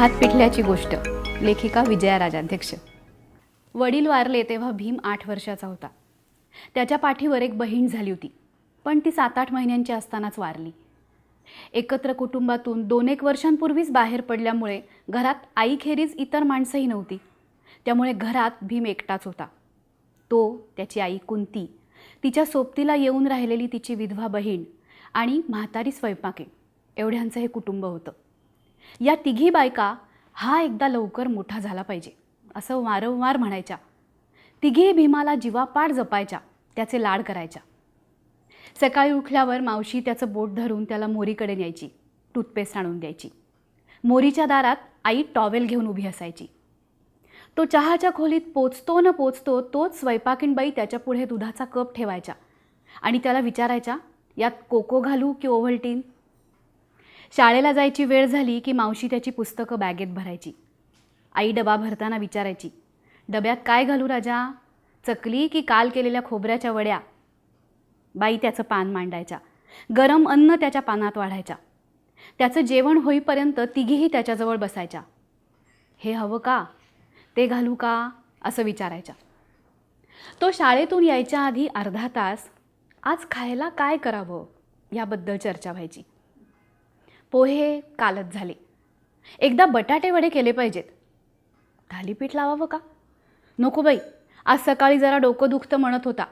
भात पिठल्याची गोष्ट. लेखिका विजया राजाध्यक्ष वडील वारले तेव्हा भीम आठ वर्षाचा होता. त्याच्या पाठीवर एक बहीण झाली होती. पण ती सात आठ महिन्यांची असतानाच वारली. एकत्र कुटुंबातून दोन एक वर्षांपूर्वीच बाहेर पडल्यामुळे घरात आईखेरीज इतर माणसंही नव्हती. त्यामुळे घरात भीम एकटाच होता. तो त्याची आई कुंती तिच्या सोबतीला येऊन राहिलेली तिची विधवा बहीण आणि म्हातारी स्वयंपाके. एवढ्यांचं हे कुटुंब होतं. या तिघी बायका हा एकदा लवकर मोठा झाला पाहिजे असं वारंवार म्हणायच्या. तिघी भीमाला जीवापाड जपायच्या त्याचे लाड करायच्या. सकाळी उठल्यावर मावशी त्याचं बोट धरून त्याला मोरीकडे न्यायची टूथपेस्ट आणून द्यायची. मोरीच्या दारात आई टॉवेल घेऊन उभी असायची. तो चहाच्या खोलीत पोचतो न पोचतो तोच स्वयंपाकीणबाई त्याच्यापुढे दुधाचा कप ठेवायचा आणि त्याला विचारायच्या यात कोको घालू की ओव्हल्टीन? शाळेला जायची वेळ झाली की मावशी त्याची पुस्तकं बॅगेत भरायची. आई डबा भरताना विचारायची डब्यात काय घालू राजा? चकली की काल केलेल्या खोबऱ्याच्या वड्या? बाई त्याचं पान मांडायच्या गरम अन्न त्याच्या पानात वाढायच्या. त्याचं जेवण होईपर्यंत तिघीही त्याच्याजवळ बसायच्या. हे हवं का? ते घालू का? असं विचारायच्या. तो शाळेतून यायच्या आधी अर्धा तास आज खायला काय करावं? याबद्दल चर्चा व्हायची. पोहे कालच झाले. एकदा बटाटे वडे केले पाहिजेत. थालीपीठ लावावं का? नको बाई. आज सकाळी जरा डोकं दुखतं म्हणत होता.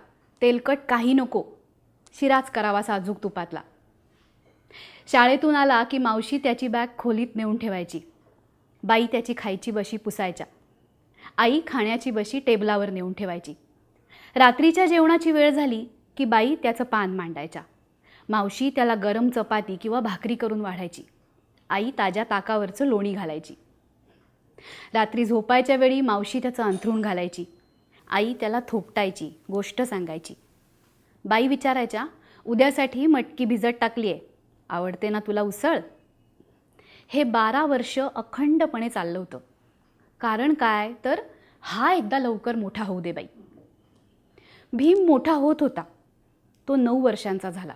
तेलकट काही नको. शिराच करावा साजूक तुपातला. शाळेतून आला की मावशी त्याची बॅग खोलीत नेऊन ठेवायची. बाई त्याची खायची बशी पुसायच्या. आई खाण्याची बशी टेबलावर नेऊन ठेवायची. रात्रीच्या जेवणाची वेळ झाली की बाई त्याचं पान मांडायच्या. मावशी त्याला गरम चपाती किंवा भाकरी करून वाढायची. आई ताज्या ताकावरचं लोणी घालायची. रात्री झोपायच्या वेळी मावशी त्याचं अंथरूण घालायची. आई त्याला थोपटायची गोष्ट सांगायची. बाई विचारायच्या उद्यासाठी मटकी भिजत टाकली आहे आवडते ना तुला उसळ? हे बारा वर्ष अखंडपणे चाललं होतं. कारण काय? तर हा एकदा लवकर मोठा होऊ दे बाई. भीम मोठा होत होता. तो नऊ वर्षांचा झाला.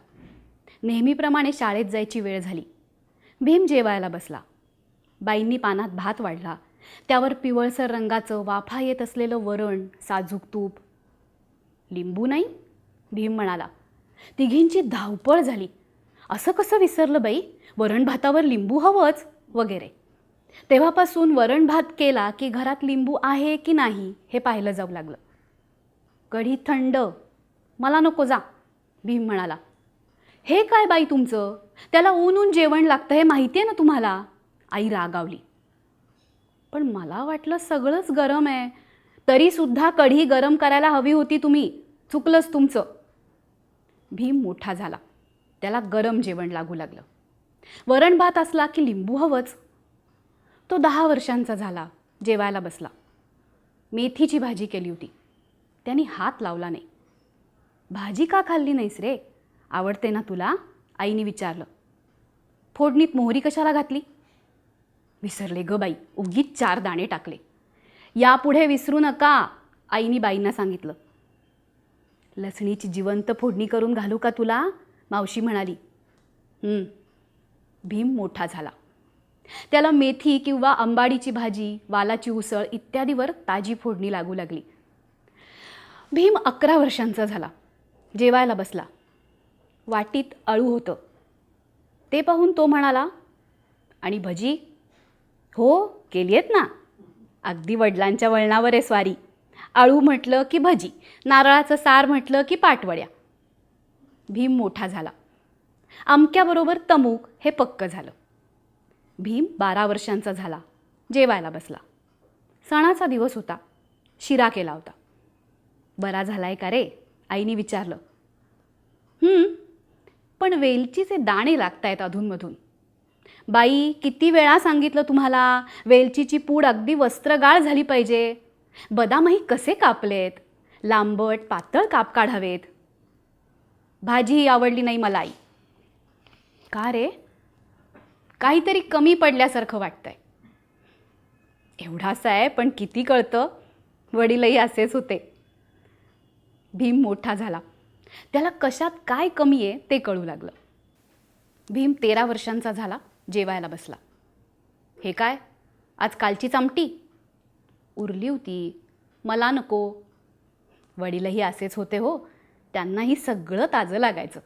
नेहमीप्रमाणे शाळेत जायची वेळ झाली. भीम जेवायला बसला. बाईंनी पानात भात वाढला. त्यावर पिवळसर रंगाचं वाफा येत असलेलं वरण साजूक तूप. लिंबू नाही? भीम म्हणाला. तिघींची धावपळ झाली. असं कसं विसरलं बाई? वरण भातावर लिंबू हवंच वगैरे. तेव्हापासून वरण भात केला की घरात लिंबू आहे की नाही हे पाहिलं जाऊ लागलं. कढी थंड. मला नको जा भीम म्हणाला. हे काय बाई तुमचं? त्याला ऊन ऊन जेवण लागतं हे माहिती आहे ना तुम्हाला? आई रागावली. पण मला वाटलं सगळंच गरम आहे. तरीसुद्धा कढी गरम करायला हवी होती तुम्ही. चुकलंच तुमचं. भीम मोठा झाला. त्याला गरम जेवण लागू लागलं. वरण भात असला की लिंबू हवंच. तो दहा वर्षांचा झाला. जेवायला बसला. मेथीची भाजी केली होती. त्यांनी हात लावला नाही. भाजी का खाल्ली नाहीस रे? आवडते ना तुला? आईने विचारलं. फोडणीत मोहरी कशाला घातली? विसरले ग बाई उगीच चार दाणे टाकले. यापुढे विसरू नका आईनी बाईंना सांगितलं. लसणीची जिवंत फोडणी करून घालू का तुला? मावशी म्हणाली. भीम मोठा झाला. त्याला मेथी किंवा अंबाडीची भाजी वालाची उसळ इत्यादीवर ताजी फोडणी लागू लागली. भीम अकरा वर्षांचा झाला. जेवायला बसला. वाटीत अळू होतं. ते पाहून तो म्हणाला आणि भजी? हो केली आहेत ना? अगदी वडिलांच्या वळणावर आहे स्वारी. आळू म्हटलं की भजी नारळाचं सार म्हटलं की पाटवड्या. भीम मोठा झाला. अमक्याबरोबर तमूक हे पक्क झालं. भीम बारा वर्षांचा झाला जेवायला बसला. सणाचा दिवस होता शिरा केला होता. बरा झालाय का रे? आईने विचारलं. पण वेलचीचे दाणे लागतायत अधूनमधून. बाई किती वेळा सांगितलं तुम्हाला? वेलचीची पूड अगदी वस्त्रगाळ झाली पाहिजे. बदामही कसे कापलेत? लांबट पातळ काप काढावेत. भाजीही आवडली नाही मलाई. का रे? काहीतरी कमी पडल्यासारखं वाटतंय. एवढासा आहे पण किती कळतं? वडीलही असेच होते. भीम मोठा झाला. त्याला कशात काय कमी आहे ते कळू लागलं. भीम तेरा वर्षांचा झाला जेवायला बसला. हे काय? आज कालची आमटी? उरली होती. मला नको. वडीलही असेच होते हो. त्यांनाही सगळं ताजं लागायचं.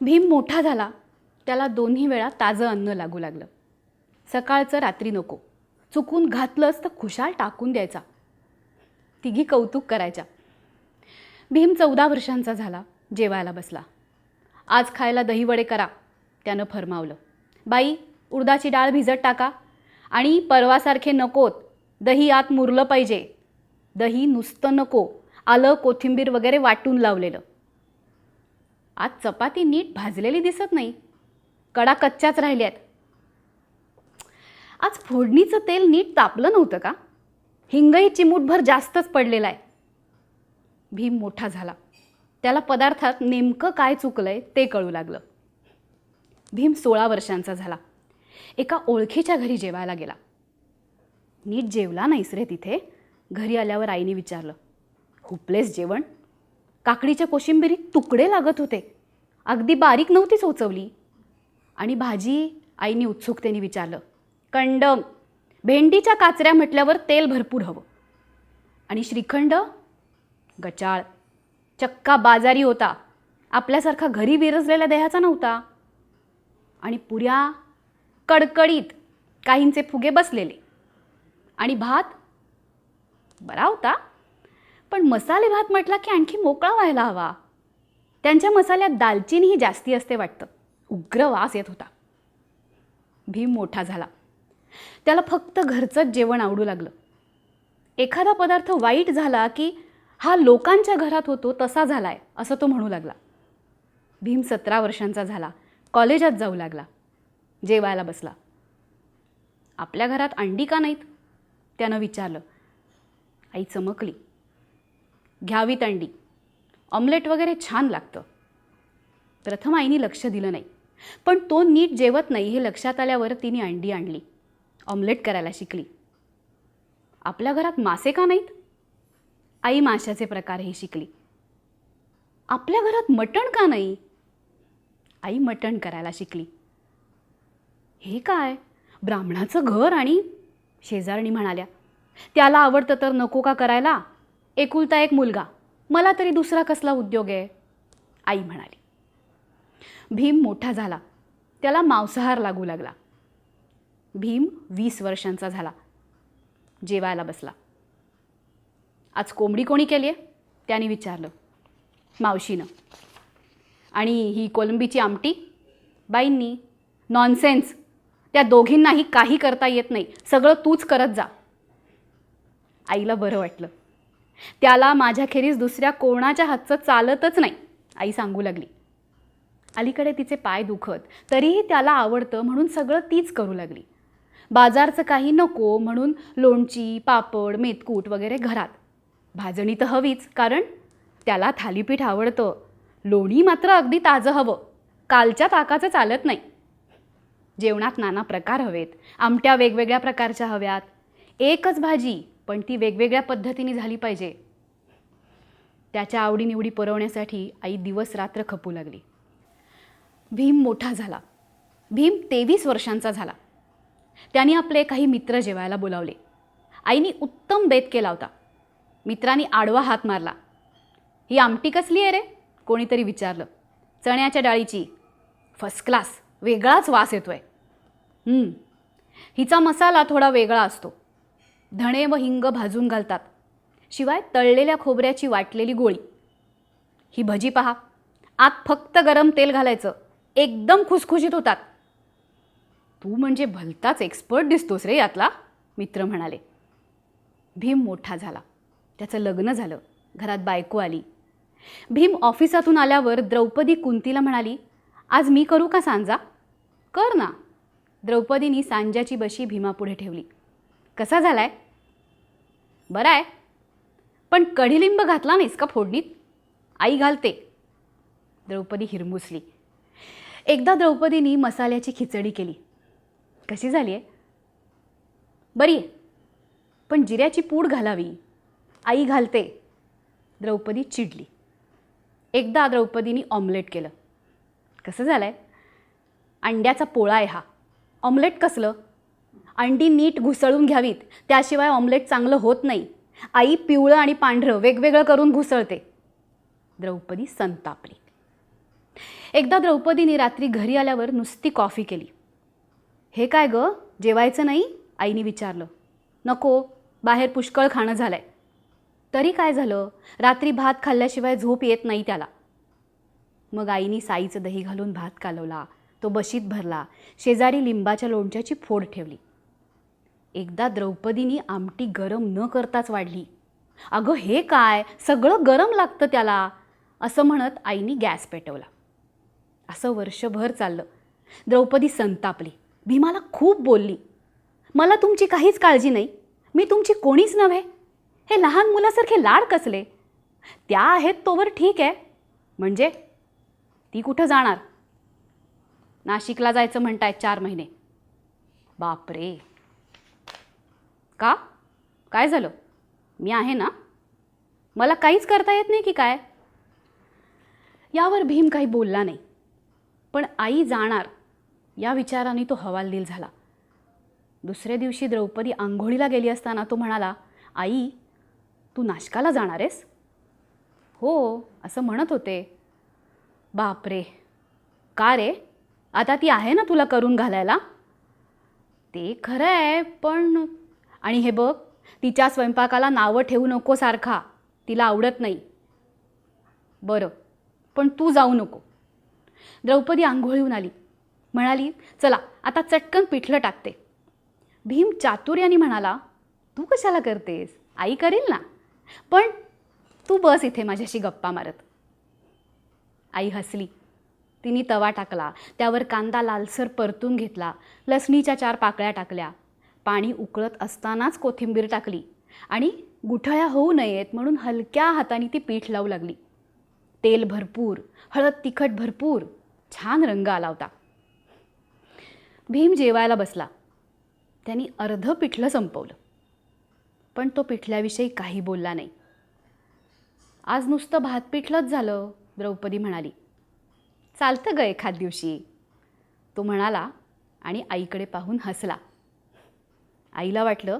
भीम मोठा झाला. त्याला दोन्ही वेळा ताजं अन्न लागू लागलं. सकाळचं रात्री नको. चुकून घातलंच तर खुशाल टाकून द्यायचा. तिघी कौतुक करायच्या. भीम चौदा वर्षांचा झाला जेवायला बसला. आज खायला दहीवडे करा त्यानं फरमावलं. बाई उडदाची डाळ भिजत टाका आणि परवासारखे नकोत दही आत मुरलं पाहिजे. दही नुसतं नको आलं कोथिंबीर वगैरे वाटून लावलेलं. आज चपाती नीट भाजलेली दिसत नाही. कडा कच्च्याच राहिल्यात. आज फोडणीचं तेल नीट तापलं नव्हतं का? हिंगही चिमूटभर जास्तच पडलेला आहे भीम मोठा झाला. त्याला पदार्थात नेमकं काय चुकलंय ते कळू लागलं. भीम सोळा वर्षांचा झाला. एका ओळखीच्या घरी जेवायला गेला. नीट जेवला नाहीस रे तिथे? घरी आल्यावर आईने विचारलं. हुपलेस जेवण? काकडीच्या कोशिंबिरीत तुकडे लागत होते. अगदी बारीक नव्हती सोचवली आणि भाजी आईने उत्सुकतेने विचारलं. कंडम भेंडीच्या काचऱ्या म्हटल्यावर तेल भरपूर हवं. आणि श्रीखंड गचाळ. चक्का बाजारी होता. आपल्यासारखा घरी विरजलेल्या देहाचा नव्हता. आणि पुऱ्या कडकडीत काहींचे फुगे बसलेले. आणि भात? बरा होता. पण मसाले भात म्हटला की आणखी मोकळा व्हायला हवा. त्यांच्या मसाल्यात दालचिनीही जास्ती असते वाटतं. उग्र वास येत होता. भीम मोठा झाला. त्याला फक्त घरचंच जेवण आवडू लागलं. एखादा पदार्थ वाईट झाला की हा लोकांच्या घरात होतो तसा झाला आहे असं तो म्हणू लागला. भीम सतरा वर्षांचा झाला कॉलेजात जाऊ लागला जेवायला बसला. आपल्या घरात अंडी का नाहीत? त्यानं विचारलं. आई चमकली. घ्यावीत अंडी. ऑमलेट वगैरे छान लागतं. प्रथम आईने लक्ष दिलं नाही. पण तो नीट जेवत नाही हे लक्षात आल्यावर तिने अंडी आणली. ऑमलेट करायला शिकली. आपल्या घरात मासे का नाहीत? आई माशाचे प्रकारही शिकली. आपल्या घरात मटण का नाही? आई मटण करायला शिकली. हे काय? ब्राह्मणाचं घर आणि शेजारणी म्हणाल्या त्याला आवडतं तर नको का करायला? एकुलता एक मुलगा. मला तरी दुसरा कसला उद्योग आहे? आई म्हणाली. भीम मोठा झाला. त्याला मांसाहार लागू लागला. भीम वीस वर्षांचा झाला. जेवायला बसला. आज कोंबडी कोणी केली आहे त्याने विचारलं. मावशीनं. आणि ही कोलंबीची आमटी? बाईंनी नॉनसेन्स त्या दोघींनाही काही करता येत नाही. सगळं तूच करत जा. आईला बरं वाटलं. त्याला माझ्याखेरीज दुसऱ्या कोणाच्या हातचं चालतच नाही आई सांगू लागली. अलीकडे तिचे पाय दुखत तरीही त्याला आवडतं म्हणून सगळं तीच करू लागली. बाजारचं काही नको म्हणून लोणची पापड मेतकूट वगैरे घरात. भाजणी तर हवीच कारण त्याला थालीपीठ आवडतं. लोणी मात्र अगदी ताजं हवं. कालच्या ताकाचं चालत नाही. जेवणात नाना प्रकार हवेत. आमट्या वेगवेगळ्या प्रकारच्या हव्यात. एकच भाजी पण ती वेगवेगळ्या पद्धतीने झाली पाहिजे. त्याच्या आवडीनिवडी पुरवण्यासाठी आई दिवस रात्र खपू लागली. भीम मोठा झाला. भीम तेवीस वर्षांचा झाला. त्याने आपले काही मित्र जेवायला बोलावले. आईने उत्तम बेत केला होता. मित्रांनी आडवा हात मारला. ही आमटी कसली आहे रे? कोणीतरी विचारलं. चण्याच्या डाळीची. फर्स्ट क्लास वेगळाच वास येतोय. हिचा मसाला थोडा वेगळा असतो. धणे व हिंग भाजून घालतात. शिवाय तळलेल्या खोबऱ्याची वाटलेली गोळी. ही भजी पहा. आत फक्त गरम तेल घालायचं. एकदम खुसखुशीत होतात. तू म्हणजे भलताच एक्सपर्ट दिसतोस रे यातला मित्र म्हणाले. भीम मोठा झाला. त्याचं लग्न झालं. घरात बायको आली. भीम ऑफिसातून आल्यावर द्रौपदी कुंतीला म्हणाली आज मी करू का सांजा? कर ना. द्रौपदीनी सांज्याची बशी भीमापुढे ठेवली. कसा झालाय? बरा आहे पण कढीलिंब घातला नाहीस का फोडणीत? आई घालते. द्रौपदी हिरमुसली. एकदा द्रौपदीनी मसाल्याची खिचडी केली. कशी झाली आहे बरी आहे. पण जिऱ्याची पूड घालावी. आई घालते. द्रौपदी चिडली. एकदा द्रौपदीनी ऑमलेट केलं. कसं झालं आहे अंड्याचा पोळा आहे हा. ऑमलेट कसलं? अंडी नीट घुसळून घ्यावीत. त्याशिवाय ऑमलेट चांगलं होत नाही. आई पिवळं आणि पांढरं वेगवेगळं करून घुसळते. द्रौपदी संतापली. एकदा द्रौपदीने रात्री घरी आल्यावर नुसती कॉफी केली. हे काय गं? जेवायचं नाही? आईने विचारलं. नको बाहेर पुष्कळ खाणं झालं आहे तरी काय झालं? रात्री भात खाल्ल्याशिवाय झोप येत नाही त्याला. मग आईनी साईचं दही घालून भात कालवला. तो बशीत भरला. शेजारी लिंबाच्या लोणच्याची फोड ठेवली. एकदा द्रौपदीनी आमटी गरम न करताच वाढली. अगं हे काय? सगळं गरम लागतं त्याला. असं म्हणत आईनी गॅस पेटवला. असं वर्षभर चाललं. द्रौपदी संतापली. भीमाला खूप बोलली. मला तुमची काहीच काळजी नाही. मी तुमची कोणीच नव्हे. हे लहान मुलासारखे लाड कसले? त्या आहेत तोवर ठीक आहे. म्हणजे? ती कुठं जाणार? नाशिकला जायचं म्हणताय चार महिने. बापरे. का? काय झालं? मी आहे ना? मला काहीच करता येत नाही की काय? यावर भीम काही बोलला नाही. पण आई जाणार या विचाराने तो हवालदिल झाला. दुसऱ्या दिवशी द्रौपदी आंघोळीला गेली असताना तो म्हणाला आई तू नाशकाला जाणार आहेस? हो असं म्हणत होते. बापरे. का रे? आता ती आहे ना तुला करून घालायला? ते खरं आहे पण आणि हे बघ तिच्या स्वयंपाकाला नावं ठेवू नको सारखा. तिला आवडत नाही. बरं पण तू जाऊ नको. द्रौपदी आंघोळीहून आली. म्हणाली चला आता चटकन पिठलं टाकते. भीम चातुर्याने म्हणाला तू कशाला करतेस? आई करेल ना. पण तू बस इथे माझ्याशी गप्पा मारत. आई हसली. तिने तवा टाकला. त्यावर कांदा लालसर परतून घेतला. लसणीच्या चार पाकळ्या टाकल्या. पाणी उकळत असतानाच कोथिंबीर टाकली. आणि गुठळ्या होऊ नयेत म्हणून हलक्या हाताने ती पीठ लावू लागली. तेल भरपूर हळद तिखट भरपूर छान रंग आला होता. भीम जेवायला बसला. त्यांनी अर्ध पिठलं संपवलं. पण तो पिठल्याविषयी काही बोलला नाही. आज नुसतं भात पिठलंच झालं द्रौपदी म्हणाली. चालतं ग एखाद दिवशी. तो म्हणाला आणि आईकडे पाहून हसला. आईला वाटलं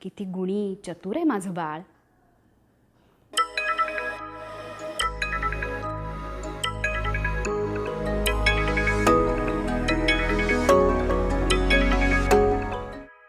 किती गुणी चतुर आहे माझं बाळ.